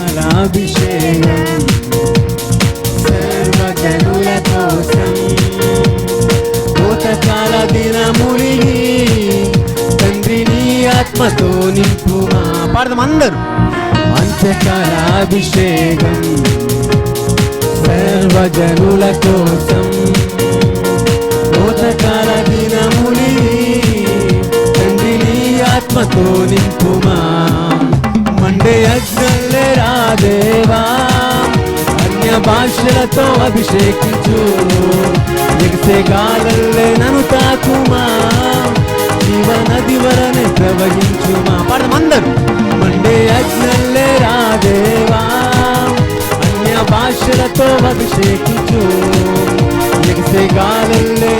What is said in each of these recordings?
రుద్రాభిషేకం సర్వజనుల కోసం కోతకాల దినములిగి తండ్రిని ఆత్మతో నింపుమా పాడదాం అందరూ. అంత్యకాలాభిషేకం సర్వజనుల కోసం కోతకాల దినములి తండ్రిని ఆత్మతో నింపుమా. భాషలతో అభిషేకించు. ఎగిసే గాలల్లే నన్ను తాకుమా. జీవ నది వరనే ప్రవహించుమా పాడమందరు మండే అగ్నల్లే రాదేవా. అన్య భాషలతో అభిషేకించు. ఎగిసే గాలల్లే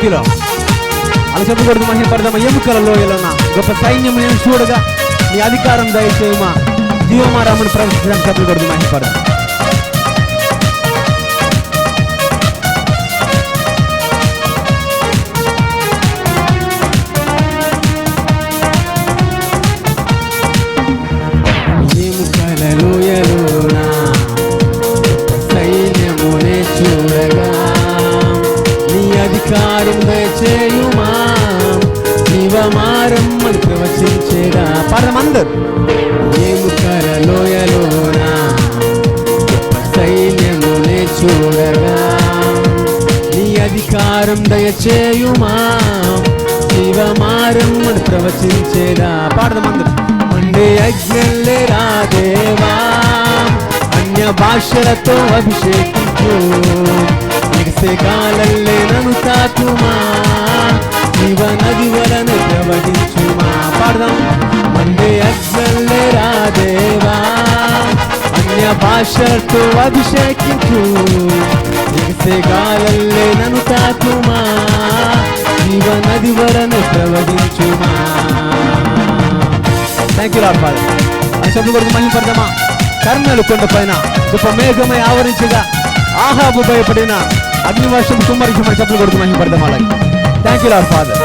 థ్యాంక్ అలా చెప్పకూడదు మహిళపడదామ ఎముకల లోయలన్న గొప్ప సైన్యం నేను చూడగా నీ అధికారం దయచేయమా? జీవమారాముని ప్రవేశించడానికి చెప్పకూడదు మహిళపడదాం జీవమారమ్మని ప్రవచించేదా పరమందరు ఎముకల లోయలోన? సైన్యమునే చూడగా నీ అధికారం దయచేయుమా? జీవమారమ్మని ప్రవచించేదా? పాడదామందరు మండే అజ్ఞల్లే రాదేవా అన్య భాషలతో అభిషేకించు. ఎగిసే కాలల్లే నన్ను తాకుమా జీవ నది వలన ప్రవహించుమా పాడదాం. మండే అజ్ఞల్లే రాదేవా అన్య భాషతో అభిషేకించు. ఎగిసే గాలల్లే నన్ను తాకుమా జీవ నది వలన ప్రవహించుమా. థ్యాంక్ యూ లాడ్ ఫాదర్ అని చెప్పు కొడుకు మహిళ పడదామా కర్ణలు కొండపైన గొప్ప మేఘమై ఆవరించగా ఆహాబు భయపడిన అగ్నివర్షం కుమ్మరికి మన చెప్పులు కొడుకు మహిళ పడదాం అలాగే? థ్యాంక్ యూ లాడ్ ఫాదర్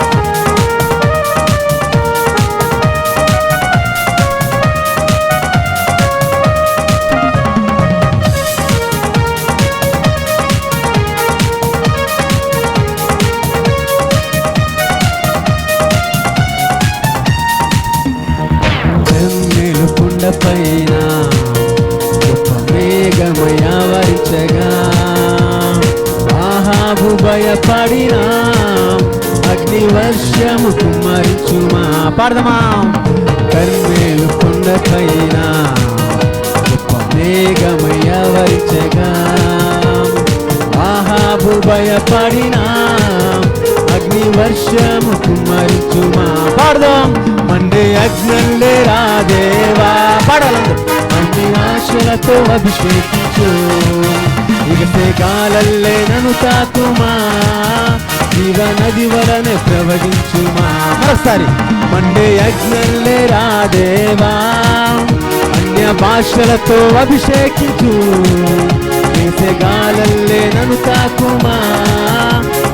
కొండపైన పైన గొప్ప మేఘమై ఆవరించగా ఆహాబు భయపడిన అగ్ని వర్షము కుమ్మరించుమా. పాడదమా. కర్మేలు కొండపైన గొప్ప మేఘమై ఆవరించగా ఆహాబు భయపడిన అగ్ని వర్షము కుమ్మరించుమా. పాడదాం. మండే అగ్నల్లే రాదేవా పాడాలందరూ. అన్ని ఆశలతో అభిషేకించు ఇగసే కాలల్లే నన్ను తాకుమా? జీవ నది వలనే ప్రవహించుమా? మరోసారి మండే అగ్నల్లే రాదేవా అన్య భాషలతో అభిషేకించు. వేసే గాలల్లే నన్ను తాకుమా?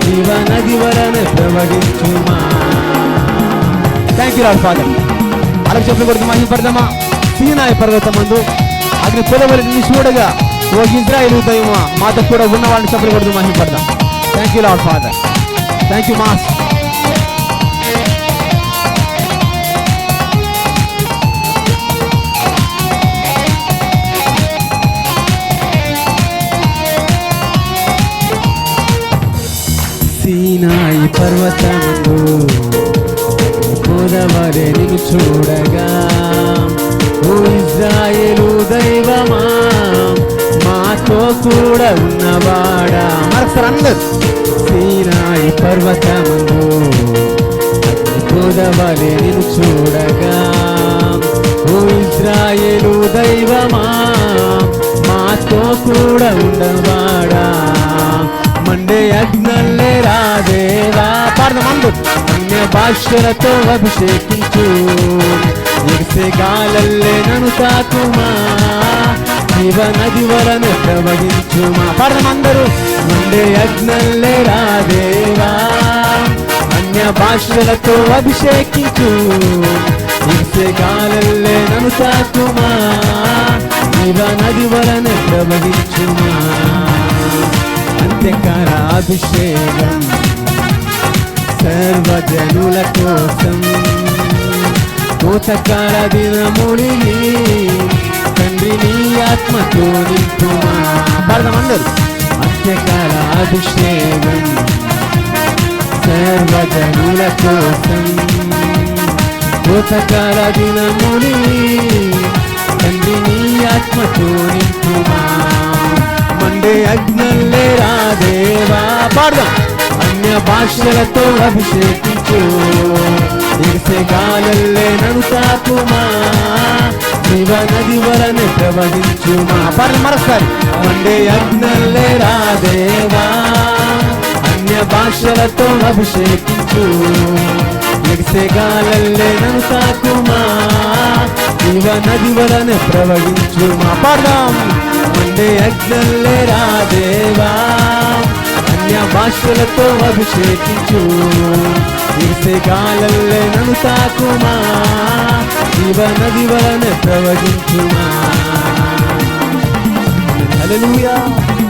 జీవ నది వలన ప్రవహించుమా? Thank you Lord Father. అలా చెప్పిన కొడుకు మహిమపడదామా సీనాయ పర్వతం మందు అగ్ని పొలవలిని చూడగా ఓ ఇజ్రాయిల్ ఉదయమా మాతో కూడా ఉన్న వాళ్ళని చెప్పిన కొడుకు మహిమపడదాం thank you Lord Father thank you mass Sinai పర్వతమందు గోదావరి నిన్ను చూడగా. ఓ ఇజ్రాయేలు దైవమా మాతో కూడా ఉన్నవాడా. మరొకసారి సీనాయి పర్వతమందు గోదావరి నిన్ను చూడగా. ఓ ఇజ్రాయేలు దైవమా మాతో కూడా ఉండవాడా. మండే అగ్నల్లే రాదేవా పాడదామందు అన్య అభిషేకించు ఎగిసే గాలల్లే నన్ను తాకుమా జీవ నది వలన ప్రవహించుమా పరమందరూ ముందే యజ్ఞల్లే రాదేవా అన్య భాషలతో అభిషేకించు ఇసే కాలల్లే నన్ను తాకుమా జీవ నది వలన ప్రవహించుమా అంత్యకాల అభిషేకం సర్వజనుల కోసం కోతకాల దినముని తండ్రి నీ ఆత్మతో నింపుమా. పాడదామందరు అంత్యకాల అభిషేకం సర్వజనుల కోసం కోతకాల దినముని తండ్రి నీ ఆత్మతో నింపుమా. మండే అగ్నల్లే రాదేవా పాడదాం. భాషలతో అభిషేకించు. ఇరిసే గాలల్లే నన్ను శివ నది వలన ప్రవహించుమా పర్లు మరొకసారి. మండే అగ్నల్లే రాదేవా అన్య భాషలతో అభిషేకించు. ఎగిసే గాలల్లే నన్ను తాకుమా. శివ నది వలన ప్రవహించుమా పాడదాం. మండే అగ్నల్లే రాదేవా అన్య భాషలతో అభిషేకించు. ఇసుగాలల్లే నన్ను తాకుమా. శివ నది వలన ప్రవహించుమా. హల్లెలూయా.